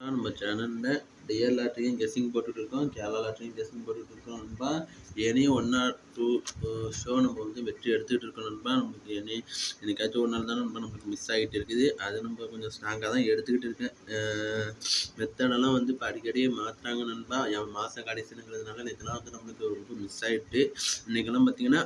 நம்ம சேனலில் TL லாட்ரியும் guessing போட்டுட்ருக்கோம் கேரளா லாட்ரியும் கெஸ்ஸிங் போட்டுட்டு இருக்கோம் நண்பா ஏனையும் ஒன் ஆர் டூ ஷோ நம்ம வந்து வெற்றி எடுத்துகிட்டு இருக்கோம் நண்பா. நமக்கு ஏனே எனக்காச்சும் ஒரு நாள் தான் நண்பா நமக்கு மிஸ் ஆகிட்டு இருக்குது. அது நம்ம கொஞ்சம் ஸ்ட்ராங்காக தான் எடுத்துக்கிட்டு இருக்கேன். மெத்தடெல்லாம் வந்து இப்போ அடிக்கடி மாற்றுறாங்க நண்பா. என் மாத கடைசினுங்கிறதுனால நேற்றுலாம் வந்து நம்மளுக்கு ரொம்ப மிஸ் ஆகிட்டு இன்றைக்கெல்லாம் பார்த்தீங்கன்னா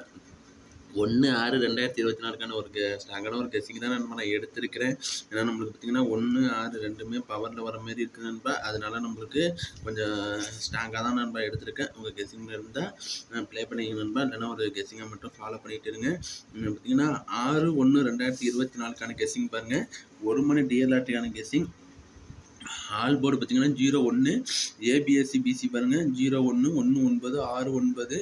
ஒன்று ஆறு ரெண்டாயிரத்தி இருபத்தி நாலுக்கான ஒரு கே ஸ்ட்ராங்கான ஒரு கெஸ்ஸிங் தான் நம்ம நான் எடுத்திருக்கிறேன். ஏன்னா நம்மளுக்கு பார்த்திங்கன்னா ஒன்று ஆறு ரெண்டுமே பவரில் வர மாதிரி இருக்குது நண்பா. அதனால நம்மளுக்கு கொஞ்சம் ஸ்ட்ராங்காக தான் நண்பா எடுத்திருக்கேன். உங்கள் கெஸிங்கில் இருந்தால் ப்ளே பண்ணிங்க நண்பா. இல்லைன்னா ஒரு கெஸிங்கை மட்டும் ஃபாலோ பண்ணிகிட்டு இருங்க. பார்த்திங்கன்னா ஆறு ஒன்று ரெண்டாயிரத்தி இருபத்தி நாலுக்கான கெஸிங் பாருங்கள் ஒரு மணி டிஎல்ஆர்டிக்கான கெஸிங் ஆல் போர்டு பார்த்தீங்கன்னா ஜீரோ ஒன்று ஏபிஎஸ்சி பிசி பாருங்கள் ஜீரோ ஒன்று ஒன்று ஒன்பது ஆறு ஒன்பது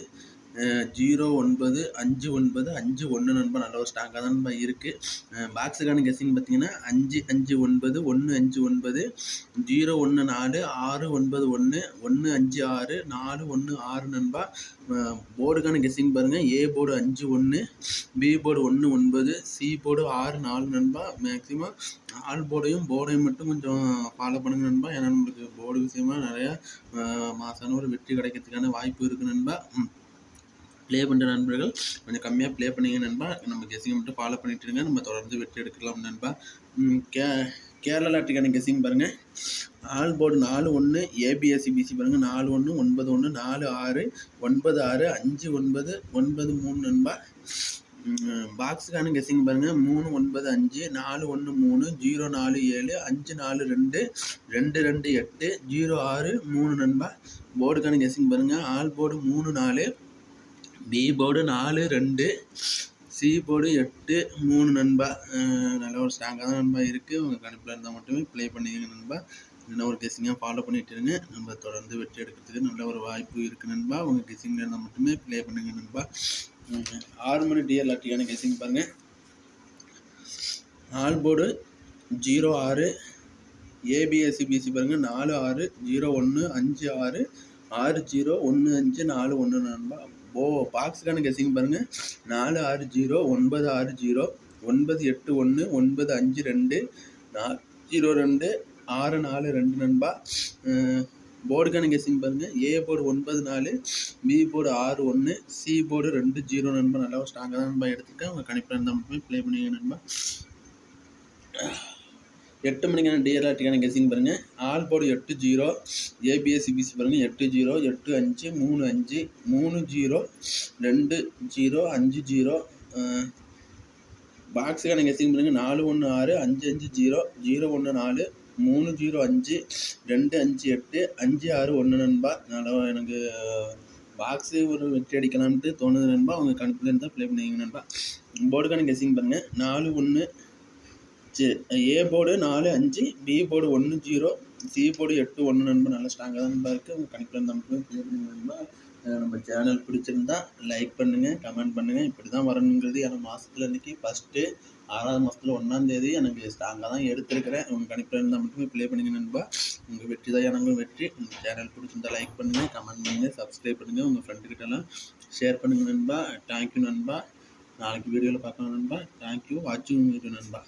ஜீரோ ஒன்பது அஞ்சு ஒன்பது அஞ்சு ஒன்று நண்பா நல்ல ஒரு ஸ்ட்ராங்காக தான் நண்பா இருக்குது பாக்ஸுக்கான கெஸ்ஸிங் பார்த்தீங்கன்னா அஞ்சு அஞ்சு ஒன்பது ஒன்று அஞ்சு ஒன்பது ஜீரோ ஒன்று நாலு ஆறு ஒன்பது ஒன்று ஒன்று அஞ்சு ஆறு நாலு ஒன்று ஆறு நண்பா. போர்டுக்கான கெஸ்ஸிங் பாருங்கள் ஏ போர்டு அஞ்சு ஒன்று பி போர்டு ஒன்று ஒன்பது சி போர்டு ஆறு நாலு நண்பா. மேக்ஸிமம் ஆல் போர்டையும் போர்டையும் மட்டும் கொஞ்சம் ஃபாலோ பண்ணுங்க நண்பா. ஏன்னா நம்மளுக்கு போர்டு விஷயமா நிறையா மாசான ஒரு வெற்றி கிடைக்கிறதுக்கான வாய்ப்பு இருக்குது நண்பா. ப்ளே பண்ணுற நண்பர்கள் கொஞ்சம் கம்மியாக ப்ளே பண்ணிங்க நண்பா. நம்ம கெஸிங்கை மட்டும் ஃபாலோ பண்ணிட்டு இருங்க. நம்ம தொடர்ந்து வெற்றி எடுக்கலாம் நண்பா. கே கேரளா லாட்டிக்கான கெஸிங் பாருங்கள் ஆல் போர்டு நாலு ஒன்று ஏபிஎஸ்சி பிசி பாருங்கள் நாலு ஒன்று ஒன்பது ஒன்று நாலு ஆறு ஒன்பது ஆறு அஞ்சு ஒன்பது ஒன்பது மூணு நண்பா. பாக்ஸுக்கான கெஸிங் பாருங்கள் மூணு ஒன்பது அஞ்சு நாலு ஒன்று மூணு ஜீரோ நாலு ஏழு அஞ்சு நாலு ரெண்டு ரெண்டு ரெண்டு எட்டு ஜீரோ ஆறு மூணு நண்பா. போர்டுக்கான கெஸிங் பாருங்கள் ஆல் போர்டு மூணு நாலு பி போர்டு நாலு ரெண்டு. சி போர்டு எட்டு மூணு நண்பா. நல்ல ஒரு ஸ்ட்ராங்காக தான் நண்பா இருக்குது உங்கள் கணிப்பில் இருந்தால் மட்டுமே ப்ளே பண்ணிக்கங்க நண்பா. நல்ல ஒரு கெஸிங்காக ஃபாலோ பண்ணிட்டு இருங்க. நம்ம தொடர்ந்து வெற்றி எடுக்கிறதுக்கு நல்ல ஒரு வாய்ப்பு இருக்குது நண்பா. உங்கள் கெஸிங்கில் இருந்தால் மட்டுமே ப்ளே பண்ணுங்க நண்பா. ஆறு மணி டிஎல் லாட்டிக்கான கெஸிங் பாருங்கள் ஆல் போர்டு ஜீரோ ஆறு. ஏபிஎஸ்சிபிசி பாருங்கள் நாலு ஆறு ஜீரோ ஒன்று அஞ்சு ஆறு. ஆறு ஜீரோ ஒன்று அஞ்சு நாலு ஒன்று நண்பா. ஓ பாக்ஸுக்கான கெஸிங் பாருங்கள் நாலு ஆறு ஜீரோ ஒன்பது ஆறு ஜீரோ ஒன்பது எட்டு ஒன்று ஒன்பது அஞ்சு ரெண்டு நாலு ஜீரோ ரெண்டு ஆறு நாலு ரெண்டு நண்பா. போர்டுக்கான கெஸிங் பாருங்கள் ஏ போர்டு ஒன்பது நாலு பி போர்டு ஆறு ஒன்று சி போர்டு ரெண்டு ஜீரோ நண்பா. நல்லா ஸ்ட்ராங்காக தான் நண்பா எடுத்துருக்கேன். உங்கள் கணிப்பில் இருந்தால் மட்டுமே ப்ளே பண்ணுங்க நண்பா. எட்டு மணிக்கான டிஆர்ஆர்டிக்கான கெஸிங் பாருங்கள் ஆல் போர்டு எட்டு ஜீரோ ஏபிஎஸ் சிபிசி பாருங்கள் எட்டு ஜீரோ எட்டு அஞ்சு மூணு அஞ்சு மூணு ஜீரோ ரெண்டு ஜீரோ அஞ்சு ஜீரோ பாக்ஸுக்கான கெஸிங் பாருங்கள் நாலு ஒன்று ஆறு அஞ்சு அஞ்சு ஜீரோ ஜீரோ ஒன்று நாலு மூணு ஜீரோ அஞ்சு ரெண்டு அஞ்சு எட்டு அஞ்சு ஆறு ஒன்று நண்பா. நல்லா எனக்கு பாக்ஸு ஒரு வெற்றி அடிக்கலான்ட்டு தோணுது நண்பா. அவங்க கணக்குலேருந்து தான் ப்ளே பண்ணிங்க நண்பா. போர்டுக்கான கெஸிங் பாருங்கள் நாலு ஒன்று ஏ போர்டு நாலு அஞ்சு பி போர்டு ஒன்று ஜீரோ சி போர்டு எட்டு ஒன்று நண்பர் நல்லா ஸ்ட்ராங்காக தான் நண்பா இருக்குது உங்கள் கணிப்பில் இருந்தால் கிளியர் ப்ளே பண்ணுங்க நண்பா. நம்ம சேனல் பிடிச்சிருந்தா லைக் பண்ணுங்கள் கமெண்ட் பண்ணுங்கள் இப்படி தான் வரணுங்கிறது எனக்கு மாதத்தில் இன்றைக்கி ஃபஸ்ட்டு ஆறாவது மாதத்தில் ஒன்றாந்தேதி எனக்கு ஸ்ட்ராங்காக தான் எடுத்துருக்கிறேன். உங்கள் கணிப்பில் இருந்தால் மட்டுமே ப்ளே பண்ணுங்க நண்பா. உங்கள் வெற்றி தான் எனக்கும் வெற்றி. உங்கள் சேனல் பிடிச்சிருந்தா லைக் பண்ணுங்கள் கமெண்ட் பண்ணுங்கள் சப்ஸ்கிரைப் பண்ணுங்கள் உங்கள் ஃப்ரெண்டுக்கிட்டலாம் ஷேர் பண்ணுங்கள் நண்பா. தேங்க்யூ நண்பா. நாளைக்கு வீடியோவில் பார்க்கலாம் நண்பா. தேங்க்யூ வாட்சிங் வீடியோ நண்பா.